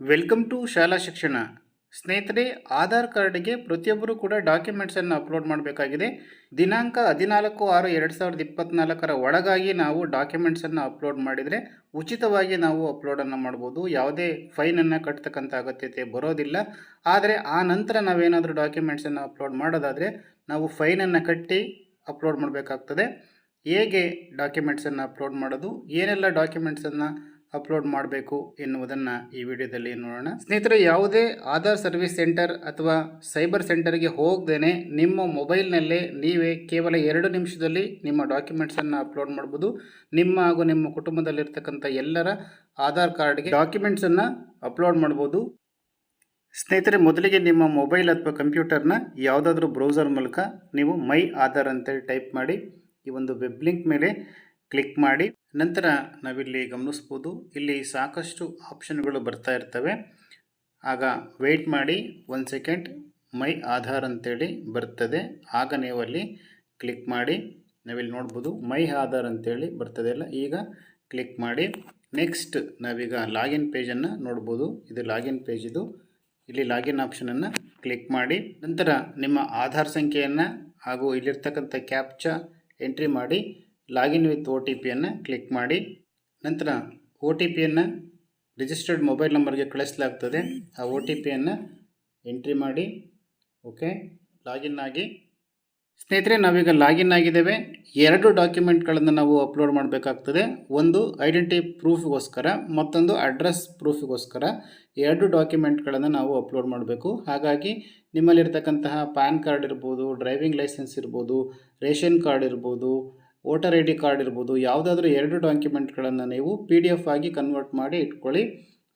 Welcome to ಶಾಲಾ ಶಿಕ್ಷಣ. ಸ್ನೇಹಿತರೆ, ಆಧಾರ್ ಕಾರ್ಡ್ಗೆ ಪ್ರತಿಯೊಬ್ಬರು ಕೂಡ ಡಾಕ್ಯುಮೆಂಟ್ಸನ್ನು ಅಪ್ಲೋಡ್ ಮಾಡಬೇಕಾಗಿದೆ. ದಿನಾಂಕ ಹದಿನಾಲ್ಕು ಆರು ಎರಡು ಸಾವಿರದ ಇಪ್ಪತ್ತ್ನಾಲ್ಕರ ಒಳಗಾಗಿ ನಾವು ಡಾಕ್ಯುಮೆಂಟ್ಸನ್ನು ಅಪ್ಲೋಡ್ ಮಾಡಿದರೆ ಉಚಿತವಾಗಿ ನಾವು ಅಪ್ಲೋಡನ್ನು ಮಾಡ್ಬೋದು. ಯಾವುದೇ ಫೈನನ್ನು ಕಟ್ತಕ್ಕಂಥ ಅಗತ್ಯತೆ ಬರೋದಿಲ್ಲ. ಆದರೆ ಆ ನಂತರ ನಾವೇನಾದರೂ ಡಾಕ್ಯುಮೆಂಟ್ಸನ್ನು ಅಪ್ಲೋಡ್ ಮಾಡೋದಾದರೆ ನಾವು ಫೈನನ್ನು ಕಟ್ಟಿ ಅಪ್ಲೋಡ್ ಮಾಡಬೇಕಾಗ್ತದೆ. ಹೇಗೆ ಡಾಕ್ಯುಮೆಂಟ್ಸನ್ನು ಅಪ್ಲೋಡ್ ಮಾಡೋದು? ಏನೆಲ್ಲ ಡಾಕ್ಯುಮೆಂಟ್ಸನ್ನು ಅಪ್ಲೋಡ್ ಮಾಡಬೇಕು ಎನ್ನುವುದನ್ನು ಈ ವಿಡಿಯೋದಲ್ಲಿ ನೋಡೋಣ. ಸ್ನೇಹಿತರೆ, ಯಾವುದೇ ಆಧಾರ್ ಸರ್ವಿಸ್ ಸೆಂಟರ್ ಅಥವಾ ಸೈಬರ್ ಸೆಂಟರ್ಗೆ ಹೋಗದೇನೆ ನಿಮ್ಮ ಮೊಬೈಲ್ನಲ್ಲೇ ನೀವೇ ಕೇವಲ ಎರಡು ನಿಮಿಷದಲ್ಲಿ ನಿಮ್ಮ ಡಾಕ್ಯುಮೆಂಟ್ಸನ್ನು ಅಪ್ಲೋಡ್ ಮಾಡ್ಬೋದು. ನಿಮ್ಮ ಹಾಗೂ ನಿಮ್ಮ ಕುಟುಂಬದಲ್ಲಿರ್ತಕ್ಕಂಥ ಎಲ್ಲರ ಆಧಾರ್ ಕಾರ್ಡ್ಗೆ ಡಾಕ್ಯುಮೆಂಟ್ಸನ್ನು ಅಪ್ಲೋಡ್ ಮಾಡ್ಬೋದು. ಸ್ನೇಹಿತರೆ, ಮೊದಲಿಗೆ ನಿಮ್ಮ ಮೊಬೈಲ್ ಅಥವಾ ಕಂಪ್ಯೂಟರ್ನ ಯಾವುದಾದ್ರೂ ಬ್ರೌಸರ್ ಮೂಲಕ ನೀವು ಮೈ ಆಧಾರ್ ಅಂತೇಳಿ ಟೈಪ್ ಮಾಡಿ ಈ ಒಂದು ವೆಬ್ ಲಿಂಕ್ ಮೇಲೆ ಕ್ಲಿಕ್ ಮಾಡಿ. ನಂತರ ನಾವಿಲ್ಲಿ ಗಮನಿಸ್ಬೋದು. ಇಲ್ಲಿ ಸಾಕಷ್ಟು ಆಪ್ಷನ್ಗಳು ಬರ್ತಾ ಇರ್ತವೆ. ಆಗ ವೆಯ್ಟ್ ಮಾಡಿ. ಒಂದು ಸೆಕೆಂಡ್. ಮೈ ಆಧಾರ್ ಅಂತೇಳಿ ಬರ್ತದೆ. ಆಗ ನೀವು ಅಲ್ಲಿ ಕ್ಲಿಕ್ ಮಾಡಿ. ನಾವಿಲ್ಲಿ ನೋಡ್ಬೋದು ಮೈ ಆಧಾರ್ ಅಂತೇಳಿ ಬರ್ತದೆ ಅಲ್ಲ. ಈಗ ಕ್ಲಿಕ್ ಮಾಡಿ. ನೆಕ್ಸ್ಟ್ ನಾವೀಗ ಲಾಗಿನ್ ಪೇಜನ್ನು ನೋಡ್ಬೋದು. ಇದು ಲಾಗಿನ್ ಪೇಜ್ ಇದು. ಇಲ್ಲಿ ಲಾಗಿನ್ ಆಪ್ಷನನ್ನು ಕ್ಲಿಕ್ ಮಾಡಿ. ನಂತರ ನಿಮ್ಮ ಆಧಾರ್ ಸಂಖ್ಯೆಯನ್ನು ಹಾಗೂ ಇಲ್ಲಿರ್ತಕ್ಕಂಥ ಕ್ಯಾಪ್ಚಾ ಎಂಟ್ರಿ ಮಾಡಿ. ಲಾಗಿನ್ ವಿತ್ ಓ ಟಿ ಪಿಯನ್ನು ಕ್ಲಿಕ್ ಮಾಡಿ. ನಂತರ ಒ ಟಿ ಪಿಯನ್ನು ರಿಜಿಸ್ಟರ್ಡ್ ಮೊಬೈಲ್ ನಂಬರ್ಗೆ ಕಳಿಸಲಾಗ್ತದೆ. ಆ ಒ ಟಿ ಪಿಯನ್ನು ಎಂಟ್ರಿ ಮಾಡಿ. ಓಕೆ. ಲಾಗಿನ್ ಆಗಿ. ಸ್ನೇಹಿತರೆ, ನಾವೀಗ ಲಾಗಿನ್ ಆಗಿದ್ದೇವೆ. ಎರಡು ಡಾಕ್ಯುಮೆಂಟ್ಗಳನ್ನು ನಾವು ಅಪ್ಲೋಡ್ ಮಾಡಬೇಕಾಗ್ತದೆ. ಒಂದು ಐಡೆಂಟಿ ಪ್ರೂಫ್ಗೋಸ್ಕರ, ಮತ್ತೊಂದು ಅಡ್ರೆಸ್ ಪ್ರೂಫ್ಗೋಸ್ಕರ ಎರಡು ಡಾಕ್ಯುಮೆಂಟ್ಗಳನ್ನು ನಾವು ಅಪ್ಲೋಡ್ ಮಾಡಬೇಕು. ಹಾಗಾಗಿ ನಿಮ್ಮಲ್ಲಿರ್ತಕ್ಕಂತಹ ಪ್ಯಾನ್ ಕಾರ್ಡ್ ಇರ್ಬೋದು, ಡ್ರೈವಿಂಗ್ ಲೈಸೆನ್ಸ್ ಇರ್ಬೋದು, ರೇಷನ್ ಕಾರ್ಡ್ ಇರ್ಬೋದು ವೋಟರ್ ಐ ಡಿ ಕಾರ್ಡ್ ಇರ್ಬೋದು, ಯಾವುದಾದ್ರೂ ಎರಡು ಡಾಕ್ಯುಮೆಂಟ್ಗಳನ್ನು ನೀವು ಪಿ ಡಿ ಎಫ್ ಆಗಿ ಕನ್ವರ್ಟ್ ಮಾಡಿ ಇಟ್ಕೊಳ್ಳಿ.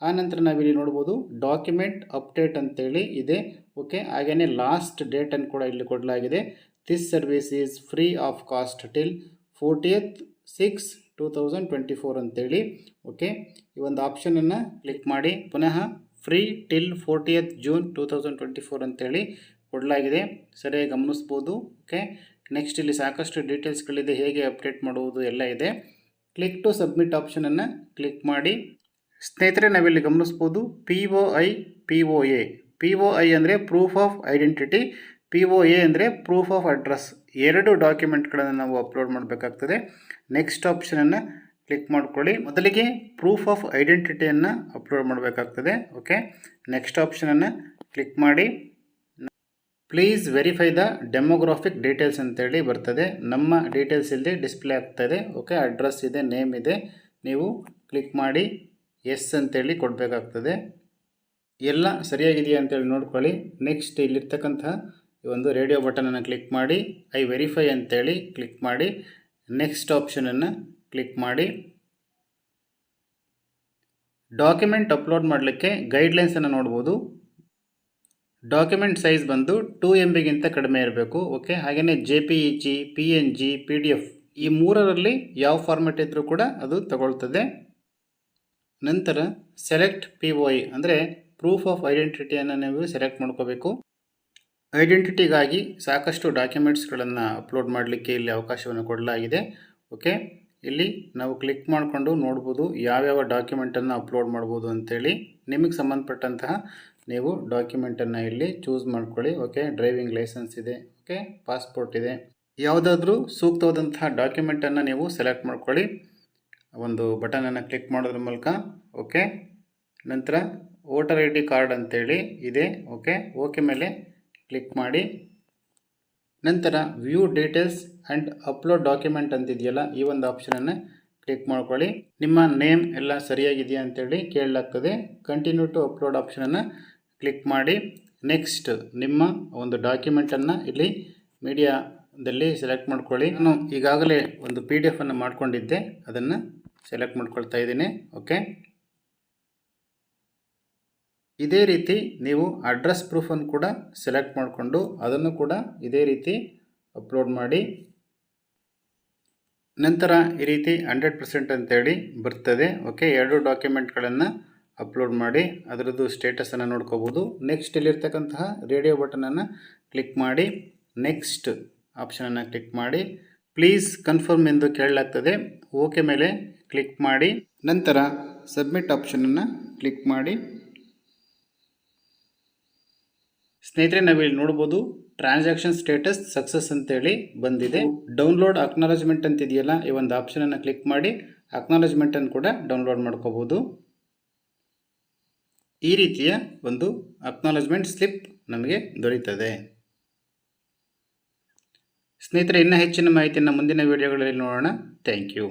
ಆನಂತರ ನಾವಿಲ್ಲಿ ನೋಡ್ಬೋದು, ಡಾಕ್ಯುಮೆಂಟ್ ಅಪ್ಡೇಟ್ ಅಂತೇಳಿ ಇದೆ. ಓಕೆ ಹಾಗೆಯೇ ಲಾಸ್ಟ್ ಡೇಟನ್ನು ಕೂಡ ಇಲ್ಲಿ ಕೊಡಲಾಗಿದೆ. This service is free of cost till fourteenth six two thousand twenty four ಅಂತೇಳಿ. ಓಕೆ, ಈ ಒಂದು ಆಪ್ಷನನ್ನು ಕ್ಲಿಕ್ ಮಾಡಿ, ಪುನಃ free till fourteenth June two thousand twenty four ಅಂತೇಳಿ ಕೊಡಲಾಗಿದೆ. ಸರಿಯಾಗಿ ಗಮನಿಸ್ಬೋದು. ಓಕೆ ನೆಕ್ಸ್ಟ್ ಇಲ್ಲಿ ಸಾಕಷ್ಟು ಡೀಟೇಲ್ಸ್ಗಳಿದೆ ಹೇಗೆ ಅಪ್ಡೇಟ್ ಮಾಡುವುದು ಎಲ್ಲ ಇದೆ. ಕ್ಲಿಕ್ ಟು ಸಬ್ಮಿಟ್ ಆಪ್ಷನನ್ನು ಕ್ಲಿಕ್ ಮಾಡಿ. ಸ್ನೇಹಿತರೆ, ನಾವಿಲ್ಲಿ ಗಮನಿಸ್ಬೋದು P O I P O A P O I ಅಂದರೆ proof of identity P O A ಅಂದರೆ ಪ್ರೂಫ್ ಆಫ್ ಅಡ್ರೆಸ್ ಎರಡು ಡಾಕ್ಯುಮೆಂಟ್ಗಳನ್ನು ನಾವು ಅಪ್ಲೋಡ್ ಮಾಡಬೇಕಾಗ್ತದೆ. ನೆಕ್ಸ್ಟ್ ಆಪ್ಷನನ್ನು ಕ್ಲಿಕ್ ಮಾಡ್ಕೊಳ್ಳಿ. ಮೊದಲಿಗೆ ಪ್ರೂಫ್ ಆಫ್ ಐಡೆಂಟಿಟಿಯನ್ನು ಅಪ್ಲೋಡ್ ಮಾಡಬೇಕಾಗ್ತದೆ. ಓಕೆ ನೆಕ್ಸ್ಟ್ ಆಪ್ಷನನ್ನು ಕ್ಲಿಕ್ ಮಾಡಿ. Please verify the demographic details ಅಂತೇಳಿ ಬರ್ತದೆ. ನಮ್ಮ ಡೀಟೇಲ್ಸ್ ಇಲ್ಲಿ ಡಿಸ್ಪ್ಲೇ ಆಗ್ತದೆ. ಓಕೆ ಅಡ್ರೆಸ್ ಇದೆ ನೇಮ್ ಇದೆ. ನೀವು ಕ್ಲಿಕ್ ಮಾಡಿ ಎಸ್ ಅಂತೇಳಿ ಕೊಡಬೇಕಾಗ್ತದೆ. ಎಲ್ಲ ಸರಿಯಾಗಿದೆಯಾ ಅಂತೇಳಿ ನೋಡ್ಕೊಳ್ಳಿ. ನೆಕ್ಸ್ಟ್ ಇಲ್ಲಿರ್ತಕ್ಕಂತಹ ಒಂದು ರೇಡಿಯೋ ಬಟನನ್ನು ಕ್ಲಿಕ್ ಮಾಡಿ ಐ ವೆರಿಫೈ ಅಂತೇಳಿ ಕ್ಲಿಕ್ ಮಾಡಿ ನೆಕ್ಸ್ಟ್ ಆಪ್ಷನನ್ನು ಕ್ಲಿಕ್ ಮಾಡಿ. ಡಾಕ್ಯುಮೆಂಟ್ ಅಪ್ಲೋಡ್ ಮಾಡಲಿಕ್ಕೆ ಗೈಡ್ಲೈನ್ಸನ್ನು ನೋಡ್ಬೋದು. ಡಾಕ್ಯುಮೆಂಟ್ ಸೈಜ್ ಬಂದು ಟೂ ಎಂ ಬಿಗಿಂತ ಕಡಿಮೆ ಇರಬೇಕು, ಓಕೆ? ಹಾಗೆಯೇ J P E G P N G P D F ಈ ಮೂರರಲ್ಲಿ ಯಾವ ಫಾರ್ಮೆಟ್ ಇದ್ದರೂ ಕೂಡ ಅದು ತಗೊಳ್ತದೆ. ನಂತರ ಸೆಲೆಕ್ಟ್ ಪಿ ಐ ಅಂದರೆ ಪ್ರೂಫ್ ಆಫ್ ಐಡೆಂಟಿಟಿಯನ್ನು ನೀವು ಸೆಲೆಕ್ಟ್ ಮಾಡ್ಕೋಬೇಕು. ಐಡೆಂಟಿಟಿಗಾಗಿ ಸಾಕಷ್ಟು ಡಾಕ್ಯುಮೆಂಟ್ಸ್ಗಳನ್ನು ಅಪ್ಲೋಡ್ ಮಾಡಲಿಕ್ಕೆ ಇಲ್ಲಿ ಅವಕಾಶವನ್ನು ಕೊಡಲಾಗಿದೆ, ಓಕೆ? ಇಲ್ಲಿ ನಾವು ಕ್ಲಿಕ್ ಮಾಡಿಕೊಂಡು ನೋಡ್ಬೋದು ಯಾವ್ಯಾವ ಡಾಕ್ಯುಮೆಂಟನ್ನು ಅಪ್ಲೋಡ್ ಮಾಡ್ಬೋದು ಅಂಥೇಳಿ ನಿಮಗೆ ಸಂಬಂಧಪಟ್ಟಂತಹ ನೀವು ಡಾಕ್ಯುಮೆಂಟನ್ನು ಇಲ್ಲಿ ಚೂಸ್ ಮಾಡ್ಕೊಳ್ಳಿ, ಓಕೆ? ಡ್ರೈವಿಂಗ್ ಲೈಸೆನ್ಸ್ ಇದೆ, ಓಕೆ? ಪಾಸ್ಪೋರ್ಟ್ ಇದೆ. ಯಾವುದಾದ್ರೂ ಸೂಕ್ತವಾದಂತಹ ಡಾಕ್ಯುಮೆಂಟನ್ನು ನೀವು ಸೆಲೆಕ್ಟ್ ಮಾಡ್ಕೊಳ್ಳಿ. ಒಂದು ಬಟನನ್ನು ಕ್ಲಿಕ್ ಮಾಡೋದ್ರ ಮೂಲಕ, ಓಕೆ? ನಂತರ ವೋಟರ್ ಐ ಡಿ ಕಾರ್ಡ್ ಅಂತೇಳಿ ಇದೆ, ಓಕೆ? ಓಕೆ ಮೇಲೆ ಕ್ಲಿಕ್ ಮಾಡಿ. ನಂತರ view details and upload document ಅಂತಿದೆಯಲ್ಲ, ಈ ಒಂದು ಆಪ್ಷನನ್ನು ಕ್ಲಿಕ್ ಮಾಡ್ಕೊಳ್ಳಿ. ನಿಮ್ಮ ನೇಮ್ ಎಲ್ಲ ಸರಿಯಾಗಿದೆಯಾ ಅಂತೇಳಿ ಕೇಳಲಾಗ್ತದೆ. ಕಂಟಿನ್ಯೂ ಟು ಅಪ್ಲೋಡ್ ಆಪ್ಷನನ್ನು ಕ್ಲಿಕ್ ಮಾಡಿ ನೆಕ್ಸ್ಟ್ ನಿಮ್ಮ ಒಂದು ಡಾಕ್ಯುಮೆಂಟನ್ನು ಇಲ್ಲಿ ಮೀಡಿಯಾದಲ್ಲಿ ಸೆಲೆಕ್ಟ್ ಮಾಡ್ಕೊಳ್ಳಿ. ನಾನು ಈಗಾಗಲೇ ಒಂದು ಪಿ ಡಿ ಎಫನ್ನು ಮಾಡಿಕೊಂಡಿದ್ದೆ. ಅದನ್ನು ಸೆಲೆಕ್ಟ್ ಮಾಡ್ಕೊಳ್ತಾ ಇದ್ದೀನಿ. ಓಕೆ ಇದೇ ರೀತಿ ನೀವು ಅಡ್ರೆಸ್ ಪ್ರೂಫನ್ನು ಕೂಡ ಸೆಲೆಕ್ಟ್ ಮಾಡಿಕೊಂಡು ಅದನ್ನು ಕೂಡ ಇದೇ ರೀತಿ ಅಪ್ಲೋಡ್ ಮಾಡಿ. ನಂತರ ಈ ರೀತಿ ಹಂಡ್ರೆಡ್ ಪರ್ಸೆಂಟ್ ಅಂತೇಳಿ ಬರ್ತದೆ. ಓಕೆ ಎರಡು ಡಾಕ್ಯುಮೆಂಟ್ಗಳನ್ನು ಅಪ್ಲೋಡ್ ಮಾಡಿ ಅದರದ್ದು ಸ್ಟೇಟಸನ್ನು ನೋಡ್ಕೋಬೋದು. ನೆಕ್ಸ್ಟ್ ಇಲ್ಲಿರ್ತಕ್ಕಂತಹ ರೇಡಿಯೋ ಬಟನನ್ನು ಕ್ಲಿಕ್ ಮಾಡಿ ನೆಕ್ಸ್ಟ್ ಆಪ್ಷನನ್ನು ಕ್ಲಿಕ್ ಮಾಡಿ ಪ್ಲೀಸ್ ಕನ್ಫರ್ಮ್ ಎಂದು ಕೇಳಲಾಗ್ತದೆ. ಓಕೆ ಮೇಲೆ ಕ್ಲಿಕ್ ಮಾಡಿ, ನಂತರ ಸಬ್ಮಿಟ್ ಆಪ್ಷನನ್ನು ಕ್ಲಿಕ್ ಮಾಡಿ. ಸ್ನೇಹಿತರೆ, ನಾವಿಲ್ಲಿ ನೋಡ್ಬೋದು ಟ್ರಾನ್ಸಾಕ್ಷನ್ ಸ್ಟೇಟಸ್ ಸಕ್ಸಸ್ ಅಂತೇಳಿ ಬಂದಿದೆ. ಡೌನ್ಲೋಡ್ ಅಕ್ನಾಲಜ್ಮೆಂಟ್ ಅಂತಿದೆಯಲ್ಲ, ಈ ಒಂದು ಆಪ್ಷನನ್ನು ಕ್ಲಿಕ್ ಮಾಡಿ ಅಕ್ನಾಲಜ್ಮೆಂಟನ್ನು ಕೂಡ ಡೌನ್ಲೋಡ್ ಮಾಡ್ಕೋಬೋದು. ಈ ರೀತಿಯ ಒಂದು ಅಕ್ನಾಲಜ್ಮೆಂಟ್ ಸ್ಲಿಪ್ ನಮಗೆ ದೊರೀತದೆ. ಸ್ನೇಹಿತರೆ, ಇನ್ನೂ ಹೆಚ್ಚಿನ ಮಾಹಿತಿಯನ್ನು ಮುಂದಿನ ವಿಡಿಯೋಗಳಲ್ಲಿ ನೋಡೋಣ. Thank you